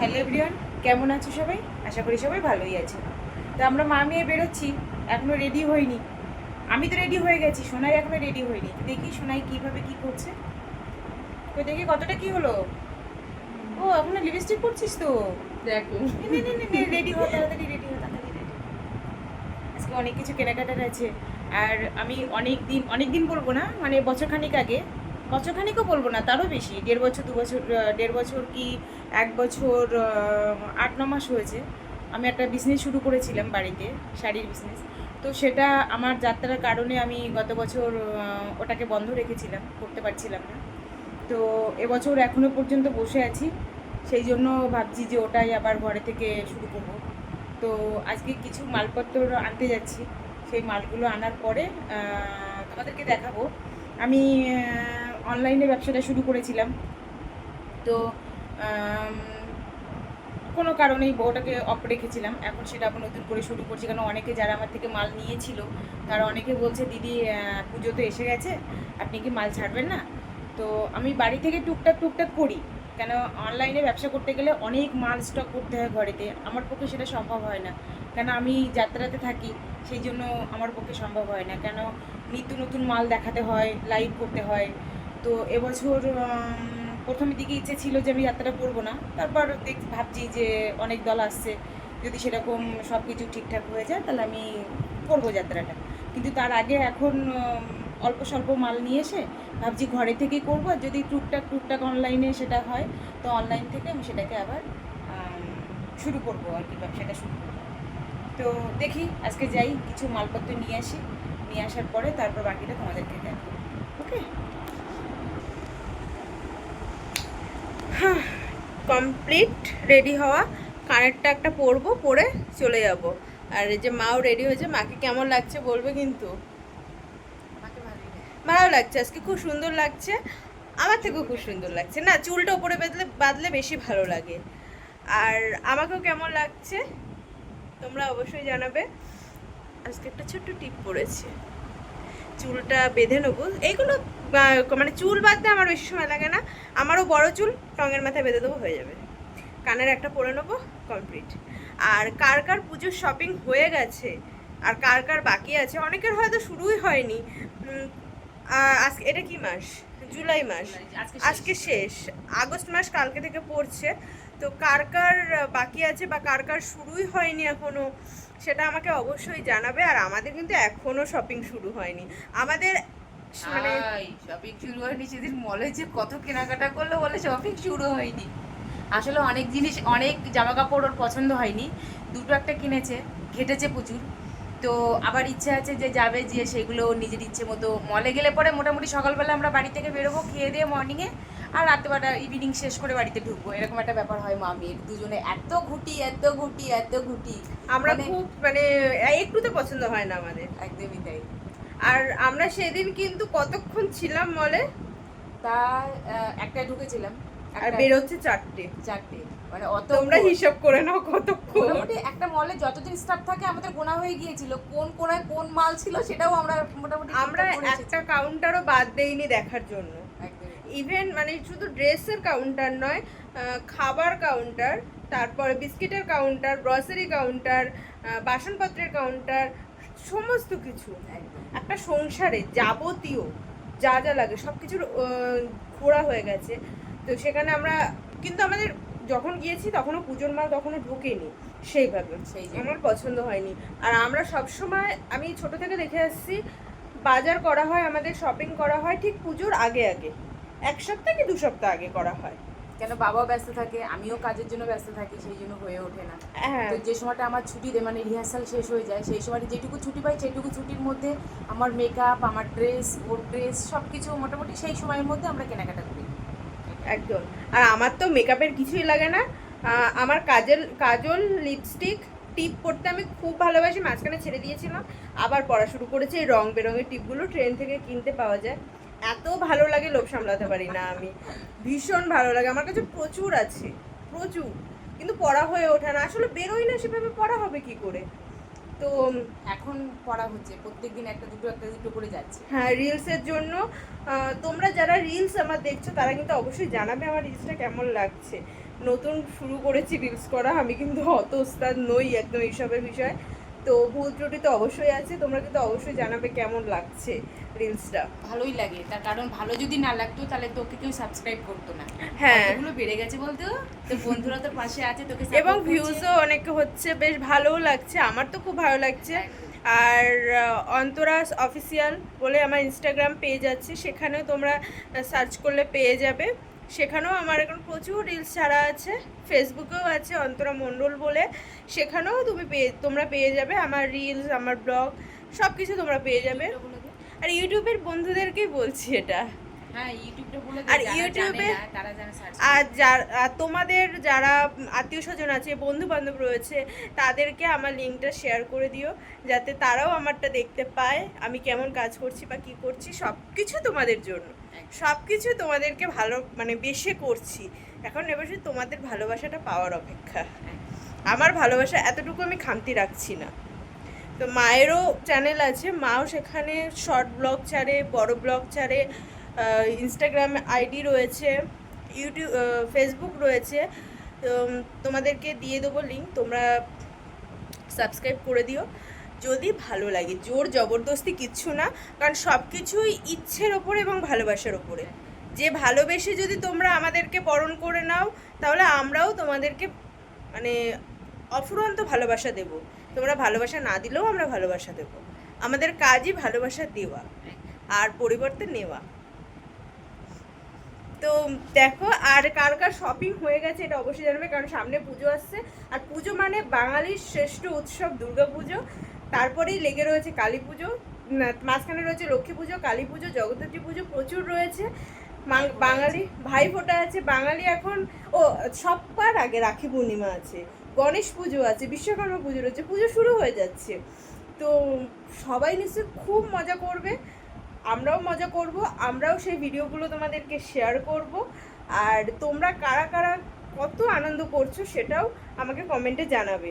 Hello everyone কেমন আছো সবাই? আশা করি সবাই ভালোই আছে। তো আমরা মা মেয়ে বেরোচ্ছি এখনও রেডি হইনি আমি তো রেডি হয়ে গেছি সোনাই এখনও রেডি হয়নি। দেখি সোনাই কীভাবে কি করছে। তো দেখি কতটা কি হলো। ও এখনও লিপস্টিক করছিস তো? দেখো। রেডি হো তাড়াতাড়ি রেডি হো তাড়াতাড়ি রেডি আজকে অনেক কিছু কেনাকাটার আছে। আর আমি অনেক দিন অনেক দিন বলব না মানে বছরখানিক আগে। বছরখানিকও বলব না, তারও বেশি। দেড় বছর, দু বছর দেড় বছর কি এক বছর আট, ন মাস হয়েছে। আমি একটা বিজনেস শুরু করেছিলাম বাড়িতে, শাড়ির বিজনেস তো সেটা আমার যাত্রার কারণে আমি গত বছর ওটাকে বন্ধ রেখেছিলাম, করতে পারছিলাম না। তো এবছর এখনও পর্যন্ত বসে আছি। সেই জন্য ভাবছি যে ওটাই আবার ঘরে থেকে শুরু করব। তো আজকে কিছু মালপত্র আনতে যাচ্ছি। সেই মালগুলো আনার পরে তোমাদেরকে দেখাবো। আমি অনলাইনে ব্যবসাটা শুরু করেছিলাম। তো কোনো কারণেই ওটাকে অফ রেখেছিলাম। এখন সেটা আবার নতুন করে শুরু করছি। কারণ অনেকে যারা আমার থেকে মাল নিয়েছিল, তারা অনেকে বলছে, দিদি পুজো তো এসে গেছে, আপনি কি মাল ছাড়বেন না? তো আমি বাড়ি থেকে টুকটাক টুকটাক করি। কেন অনলাইনে ব্যবসা করতে গেলে অনেক মাল স্টক করতে হয় ঘরেতে। আমার পক্ষে সেটা সম্ভব হয় না। কেন, আমি যাত্রাতে থাকি, সেই জন্য আমার পক্ষে সম্ভব হয় না। কেন, নিত্য নতুন মাল দেখাতে হয় লাইভ করতে হয়। তো এবছর প্রথমের দিকে ইচ্ছে ছিল যে আমি যাত্রা করব না। তারপর দেখ, ভাবছি যে অনেক দল আসছে, যদি সেরকম সব কিছু ঠিকঠাক হয়ে যায় তাহলে আমি করব যাত্রাটা। কিন্তু তার আগে এখন অল্প স্বল্প মাল নিয়ে এসে ভাবছি ঘরে থেকেই করব। আর যদি টুকটাক টুকটাক অনলাইনে সেটা হয়, তো অনলাইন থেকে আমি সেটাকে আবার শুরু করব আর কি, ব্যবসাটা শুরু করব। তো দেখি, আজকে যাই, কিছু মালপত্র নিয়ে আসি। নিয়ে আসার পরে তারপর বাকিটা তোমাদেরকে দেখো ওকে কমপ্লিট রেডি হওয়া। কানেরটা একটা পরবো পরে চলে যাব। আর এই যে মাও রেডি হয়েছে মাকে কেমন লাগছে বলবে কিন্তু? ভালো লাগছে আজকে খুব সুন্দর লাগছে। আমার থেকেও খুব সুন্দর লাগছে। না চুলটা উপরে বেঁধলে বাঁধলে বেশি ভালো লাগে। আর আমাকেও কেমন লাগছে তোমরা অবশ্যই জানাবে। আজকে একটা ছোট্ট টিপ পড়েছে। চুলটা বেঁধে নেব। এইগুলো মানে চুল বাঁধতে আমার বেশি সময় লাগে না। আমারও বড় চুল টঙের মাথায় বেঁধে দেবো হয়ে যাবে। কানের একটা পরে নেব কমপ্লিট আর কার কার পুজোর শপিং হয়ে গেছে আর কার কার বাকি আছে অনেকের হয়তো শুরুই হয়নি। আজকে এটা কি মাস? জুলাই মাস। আজকে আজকে শেষ। আগস্ট মাস কালকে থেকে পড়ছে। তো কার কার বাকি আছে বা কার কার শুরুই হয়নি এখনও, সেটা আমাকে অবশ্যই জানাবে। আর আমাদের কিন্তু এখনও শপিং শুরু হয়নি। আমাদের মানে শপিং শুরু হয়নি সেদিন মলে যে কত কেনাকাটা করল বলে শপিং শুরু হয়নি। আসলে অনেক জিনিস, অনেক জামা কাপড় ওর পছন্দ হয়নি। দুটো একটা কিনেছে, ঘেটেছে প্রচুর। তো আবার ইচ্ছে আছে যে যাবে যে সেগুলো নিজের ইচ্ছে মতো মলে গেলে পরে মোটামুটি সকালবেলা আমরা বাড়ি থেকে বেরোবো, খেয়ে দিয়ে মর্নিংয়ে আর রাত্রেবেলা ইভিনিং শেষ করে বাড়িতে ঢুকবো। এরকম একটা ব্যাপার হয় মামির। দুজনে এত ঘুটি এত ঘুটি এত ঘুটি। আমরা মানে- খুব মানে একটু তো পছন্দ হয় না আমাদের। একদমই তাই। আর আমরা সেদিন কিন্তু কতক্ষণ ছিলাম মলে? তা আহ, একটায় ঢুকেছিলাম। আর একটা- বেরোচ্ছে চারটে। চারটে। মানে অত তোমরা হিসাব করে নাও কতক্ষণ। মোটামুটি একটা মলে যতদিন স্টাফ থাকে আমাদের গোনা হয়ে গিয়েছিল। কোন কোনায় কোন মাল ছিল সেটাও আমরা মোটামুটি আমরা। একটা কাউন্টারও বাদ দেইনি দেখার জন্য। ইভেন মানে শুধু ড্রেসের কাউন্টার নয় খাবার কাউন্টার তারপরে বিস্কিটের কাউন্টার গ্রসারি কাউন্টার বাসনপত্রের কাউন্টার সমস্ত কিছু। একটা সংসারে যাবতীয় যা যা লাগে সব কিছুর ঘোরা হয়ে গেছে। তো সেখানে আমরা কিন্তু আমাদের যখন গিয়েছি তখনও পুজোর মাল তখনও ঢোকেনি। সেইভাবে। সেই আমার পছন্দ হয়নি। আর আমরা সব সময় আমি ছোট থেকে দেখে আসছি বাজার করা হয় আমাদের শপিং করা হয় ঠিক পুজোর আগে আগে। এক সপ্তাহ কি দু সপ্তাহ আগে করা হয়? কেন বাবাও ব্যস্ত থাকে আমিও কাজের জন্য ব্যস্ত থাকি সেই জন্য হয়ে ওঠে না। হ্যাঁ। তো যে সময়টা আমার ছুটি দেয় মানে রিহার্সাল শেষ হয়ে যায় সেই সময়টা যেটুকু ছুটি পাই সেইটুকু ছুটির মধ্যে আমার মেকআপ আমার ড্রেস ওর ড্রেস সব কিছু মোটামুটি সেই সময়ের মধ্যে আমরা কেনাকাটা করি। একদম। আর আমার তো মেকআপের কিছুই লাগে না। আমার কাজল কাজল লিপস্টিক টিপ পড়তে আমি খুব ভালোবাসি মাঝখানে ছেড়ে দিয়েছিলাম। আবার পড়া শুরু করেছে এই রং বেরঙের টিপগুলো ট্রেন থেকে কিনতে পাওয়া যায়। এত ভালো লাগে লোভ সামলাতে পারি না আমি। ভীষণ ভালো লাগে। আমার কাছে প্রচুর আছে প্রচুর। কিন্তু পড়া হয়ে ওঠে না। আসলে বেরোই না সেভাবে পড়া হবে কি করে? তো এখন পড়া হচ্ছে প্রত্যেকদিন একটা দুটো একটা দুটো করে যাচ্ছে। হ্যাঁ রিলসের জন্য তোমরা যারা রিলস আমার দেখছ তারা কিন্তু অবশ্যই জানাবে আমার রিলসটা কেমন লাগছে। নতুন শুরু করেছি রিলস করা আমি কিন্তু অত ওস্তাদ নই একদম এইসবের বিষয়। তো ভুল ত্রুটি তো অবশ্যই আছে তোমরা কিন্তু অবশ্যই জানাবে কেমন লাগছে রিলসটা। ভালোই লাগে তার কারণ ভালো যদি না লাগতো তাহলে তোকে কেউ সাবস্ক্রাইব করতো না। হ্যাঁ। এগুলো বেড়ে গেছে বলতো তো বন্ধুরা তোর পাশে আছে তোকে এবং ভিউজও অনেক হচ্ছে বেশ ভালোও লাগছে আমার তো খুব ভালো লাগছে। আর অন্তরাস অফিসিয়াল বলে আমার ইনস্টাগ্রাম পেজ আছে সেখানেও তোমরা সার্চ করলে পেয়ে যাবে। সেখানেও আমার এখন প্রচুর রিলস ছাড়া আছে ফেসবুকেও আছে অন্তরা মণ্ডল বলে। সেখানেও তুমি পেয়ে তোমরা পেয়ে যাবে আমার রিলস আমার ব্লগ সব কিছু তোমরা পেয়ে যাবে। আর ইউটিউবের বন্ধুদেরকেই বলছি এটা। হ্যাঁ আর ইউটিউবে- আর যার আর তোমাদের যারা আত্মীয় স্বজন আছে বন্ধু বান্ধব রয়েছে তাদেরকে আমার লিঙ্কটা শেয়ার করে দিও যাতে তারাও আমারটা দেখতে পায় আমি কেমন কাজ করছি বা কি করছি সব কিছু তোমাদের জন্য। সব কিছু তোমাদেরকে ভালো মানে বেশি করছি। এখন এবার তোমাদের ভালোবাসাটা পাওয়ার অপেক্ষা। আমার ভালোবাসা এতটুকু আমি খামতি রাখছি না। তো মায়েরও চ্যানেল আছে, মাও সেখানে শর্ট ব্লগ ছাড়ে, বড় ব্লগ ছাড়ে ইনস্টাগ্রাম আইডি রয়েছে ইউটিউব ফেসবুক রয়েছে। তোমাদেরকে দিয়ে দেবো লিঙ্ক তোমরা সাবস্ক্রাইব করে দিও। যদি ভালো লাগে, জোর জবরদস্তি কিচ্ছু না, কারণ সব কিছুই ইচ্ছের ওপরে এবং ভালোবাসার ওপরে। যে ভালোবেসে যদি তোমরা আমাদেরকে বরণ করে নাও, তাহলে আমরাও তোমাদেরকে মানে অফুরন্ত ভালোবাসা দেব। তোমরা ভালোবাসা না দিলেও আমরা ভালোবাসা দেব। আমাদের কাজই ভালোবাসা দেওয়া আর পরিবর্তে নেওয়া। তো দেখো, আর কার কার শপিং হয়ে গেছে এটা অবশ্যই জানবে, কারণ সামনে পুজো আসছে। আর পুজো মানে বাঙালির শ্রেষ্ঠ উৎসব দুর্গা পুজো তারপরেই লেগে রয়েছে কালী পুজো মাঝখানে রয়েছে লক্ষ্মী পুজো, কালী পুজো, জগদ্ধাত্রী পুজো, প্রচুর রয়েছে। বাঙালি, ভাই ফোঁটা আছে, বাঙালি এখন, ও সবার আগে রাখি পূর্ণিমা আছে, গণেশ পুজো আছে, বিশ্বকর্মা পুজো রয়েছে, পুজো শুরু হয়ে যাচ্ছে। তো সবাই নিশ্চয়ই খুব মজা করবে, আমরাও মজা করব, আমরাও সেই ভিডিওগুলো তোমাদেরকে শেয়ার করব। আর তোমরা কারা কারা কত আনন্দ করছ সেটাও আমাকে কমেন্টে জানাবে।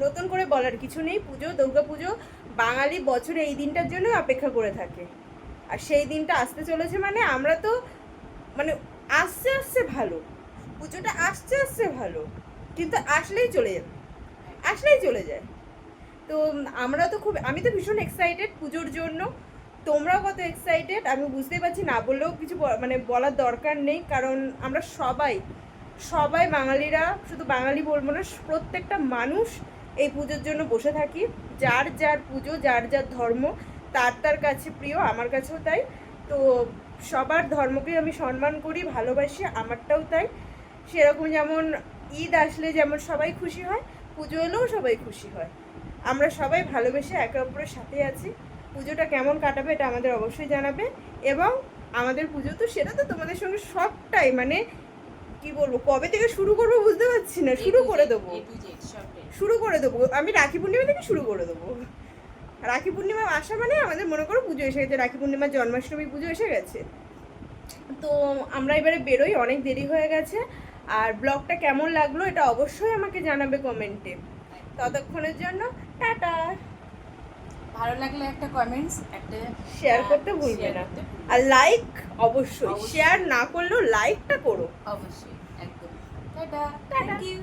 নতুন করে বলার কিছু নেই। পুজো, দুর্গা পুজো, বাঙালি বছরে এই দিনটার জন্য অপেক্ষা করে থাকে। আর সেই দিনটা আসতে চলেছে মানে আমরা তো মানে আসছে আসছে ভালো। পুজোটা আসছে আসছে ভালো। কিন্তু আসলেই চলে যাবে আসলেই চলে যায়। তো আমরা তো খুব, আমি তো ভীষণ এক্সাইটেড পুজোর জন্য। তোমরাও কত এক্সাইটেড আমি বুঝতেই পারছি না, বললেও কিছু মানে বলার দরকার নেই। কারণ আমরা সবাই সবাই বাঙালিরা, শুধু বাঙালি বলব না, প্রত্যেকটা মানুষ এই পুজোর জন্য বসে থাকি। যার যার পুজো যার যার ধর্ম তার তার কাছে প্রিয় আমার কাছেও তাই। তো সবার ধর্মকে আমি সম্মান করি ভালোবাসি আমারটাও তাই। সেরকম যেমন ঈদ আসলে যেমন সবাই খুশি হয় পুজো এলেও সবাই খুশি হয়। আমরা সবাই ভালোবেসে একে অপরের সাথে আছি। পুজোটা কেমন কাটাবে এটা আমাদের অবশ্যই জানাবে। এবং আমাদের পুজো তো সেটা তো তোমাদের সঙ্গে সবটাই মানে কি বলব কবে থেকে শুরু করব বুঝতে পারছি না শুরু করে দেবো। শুরু করে দেবো। আমি রাখি পূর্ণিমা থেকে শুরু করে দেবো। রাখি পূর্ণিমা আসা মানে আমাদের মনে করো পুজো এসে গেছে রাখি পূর্ণিমা জন্মাষ্টমী পুজো এসে গেছে। তো আমরা এবারে বেরোই অনেক দেরি হয়ে গেছে। আর ব্লগটা কেমন লাগল এটা অবশ্যই আমাকে জানাবে কমেন্টে। ততক্ষণের জন্য টাটা। ভালো লাগলে একটা কমেন্টস একটা শেয়ার করতে ভুলবে না। আর লাইক অবশ্যই। শেয়ার না করলেও লাইকটা করো। অবশ্যই একদম। টাটা। Thank you